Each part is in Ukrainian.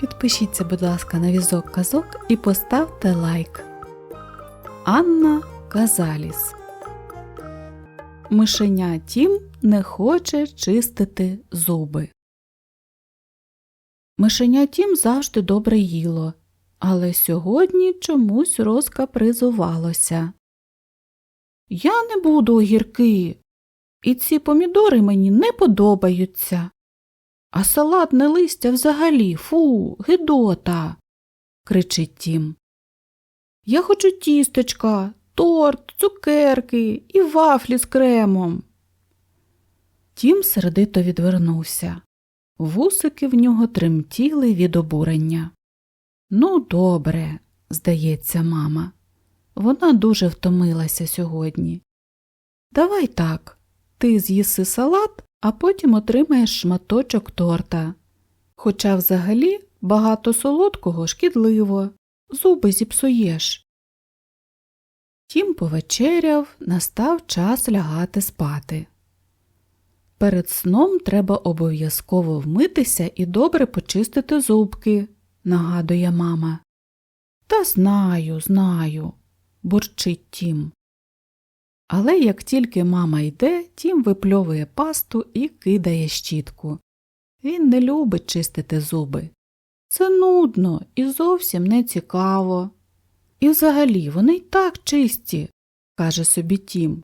Підпишіться, будь ласка, на візок казок і поставте лайк. Анна Казаліс Мишеня Тім не хоче чистити зуби. Мишеня Тім завжди добре їло, але сьогодні чомусь розкапризувалося. Я не буду огірки, і ці помідори мені не подобаються. А салатне листя взагалі фу, гидота. кричить Тім. Я хочу тістечка, торт, цукерки і вафлі з кремом. Тім сердито відвернувся. Вусики в нього тремтіли від обурення. Ну, добре, здається, мама. Вона дуже втомилася сьогодні. Давай так, ти з'їси салат, а потім отримаєш шматочок торта. Хоча взагалі багато солодкого шкідливо, зуби зіпсуєш. Тім повечеряв, настав час лягати спати. Перед сном треба обов'язково вмитися і добре почистити зубки, нагадує мама. Та знаю, знаю, бурчить Тім. Але як тільки мама йде, Тім випльовує пасту і кидає щітку. Він не любить чистити зуби. Це нудно і зовсім не цікаво. І взагалі вони й так чисті, каже собі Тім.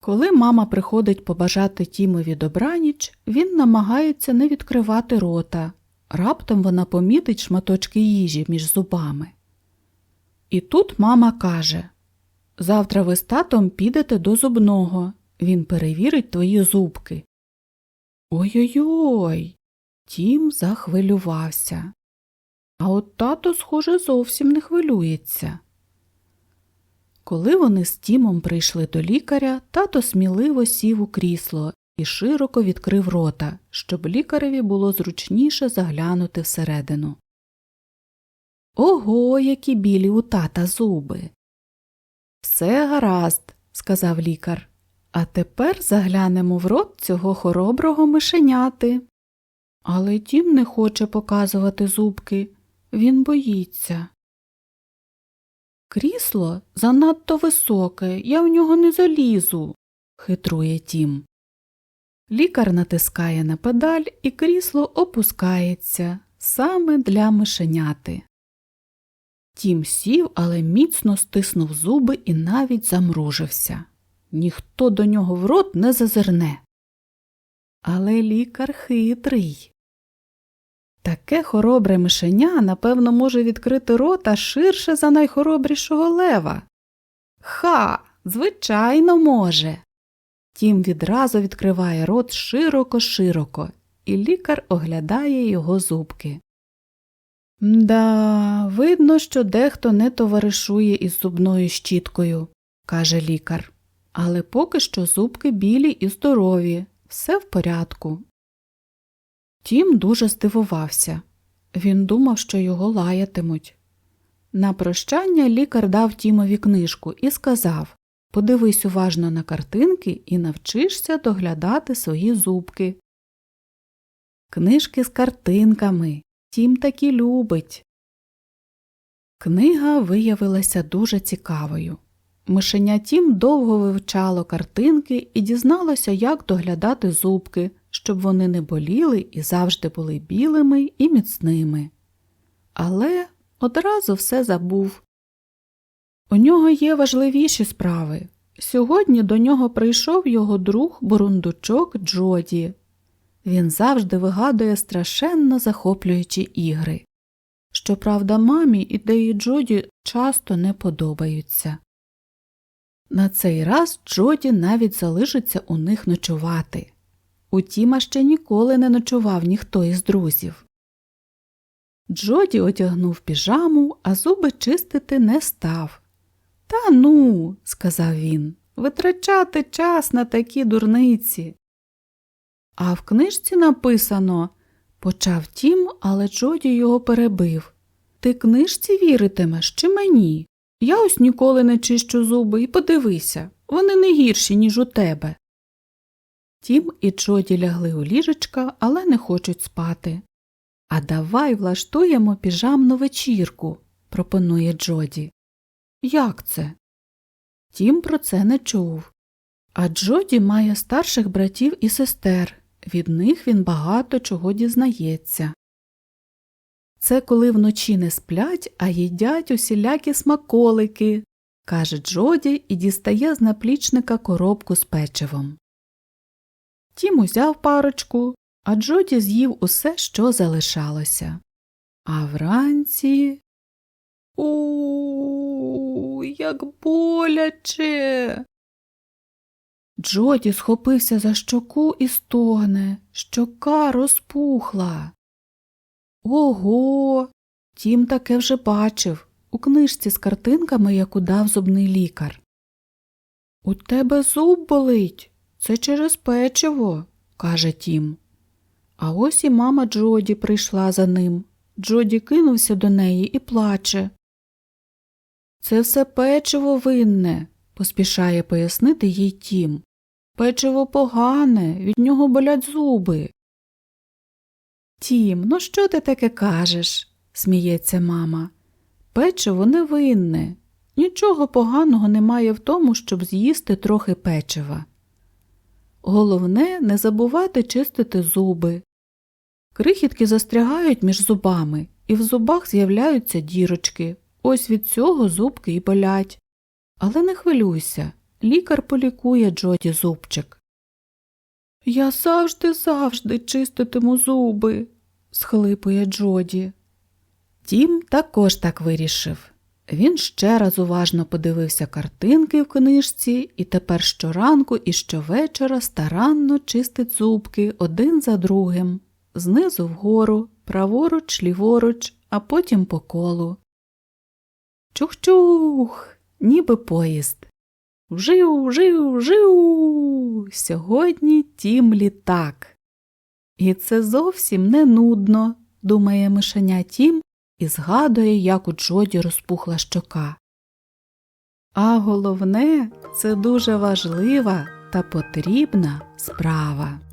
Коли мама приходить побажати Тімові добраніч, він намагається не відкривати рота. Раптом вона помітить шматочки їжі між зубами. І тут мама каже Завтра ви з татом підете до зубного. Він перевірить твої зубки. Ой-ой-ой. Тім захвилювався. А от тато, схоже, зовсім не хвилюється. Коли вони з Тімом прийшли до лікаря, тато сміливо сів у крісло і широко відкрив рота, щоб лікареві було зручніше заглянути всередину. Ого, які білі у тата зуби. Все гаразд, сказав лікар. А тепер заглянемо в рот цього хороброго мишеняти. Але Тім не хоче показувати зубки. Він боїться. Крісло занадто високе, я в нього не залізу, хитрує Тім. Лікар натискає на педаль, і крісло опускається саме для мишеняти. Тім сів, але міцно стиснув зуби і навіть замружився. Ніхто до нього в рот не зазирне. Але лікар хитрий. Таке хоробре мишеня, напевно, може відкрити рота ширше за найхоробрішого лева. Ха, звичайно, може. Тім відразу відкриває рот широко-широко, і лікар оглядає його зубки. Да, видно, що дехто не товаришує із зубною щіткою, каже лікар. Але поки що зубки білі і здорові, все в порядку. Тім дуже здивувався. Він думав, що його лаятимуть. На прощання лікар дав Тімові книжку і сказав Подивись уважно на картинки і навчишся доглядати свої зубки. Книжки з картинками. Тім таки любить. Книга виявилася дуже цікавою. Мишеня Тім довго вивчало картинки і дізналося, як доглядати зубки, щоб вони не боліли і завжди були білими і міцними. Але одразу все забув. У нього є важливіші справи. Сьогодні до нього прийшов його друг бурундучок Джоді. Він завжди вигадує страшенно захоплюючі ігри. Щоправда, мамі ідеї Джоді часто не подобаються. На цей раз Джоді навіть залишиться у них ночувати. У Тіма ще ніколи не ночував ніхто із друзів. Джоді одягнув піжаму, а зуби чистити не став. Та ну, сказав він, витрачати час на такі дурниці. А в книжці написано почав Тім, але Джоді його перебив. Ти книжці віритимеш чи мені? Я ось ніколи не чищу зуби і подивися, вони не гірші, ніж у тебе. Тім і Джоді лягли у ліжечка, але не хочуть спати. А давай влаштуємо піжамну вечірку, пропонує Джоді. Як це? Тім про це не чув. А Джоді має старших братів і сестер, від них він багато чого дізнається. Це коли вночі не сплять, а їдять усілякі смаколики, каже Джоді і дістає з наплічника коробку з печивом. Тім узяв парочку, а Джоді з'їв усе, що залишалося. А вранці. У, як боляче. Джоді схопився за щоку і стогне. Щока розпухла. Ого. Тім таке вже бачив у книжці з картинками, яку дав зубний лікар. У тебе зуб болить. Це через печиво, каже Тім. А ось і мама Джоді прийшла за ним. Джоді кинувся до неї і плаче. Це все печиво винне, поспішає пояснити їй Тім. Печиво погане, від нього болять зуби. Тім, ну що ти таке кажеш? сміється мама. Печиво невинне. Нічого поганого немає в тому, щоб з'їсти трохи печива. Головне не забувати чистити зуби. Крихітки застрягають між зубами, і в зубах з'являються дірочки. Ось від цього зубки й болять. Але не хвилюйся, лікар полікує Джоді зубчик. Я завжди завжди чиститиму зуби, схлипує Джоді. Тім також так вирішив. Він ще раз уважно подивився картинки в книжці і тепер щоранку і щовечора старанно чистить зубки один за другим, знизу вгору, праворуч, ліворуч, а потім по колу. Чух-чух, ніби поїзд. Вжив, жив, жив. Сьогодні тім літак. І це зовсім не нудно, думає мишеня Тім і згадує, як у Джоді розпухла щока. А головне, це дуже важлива та потрібна справа.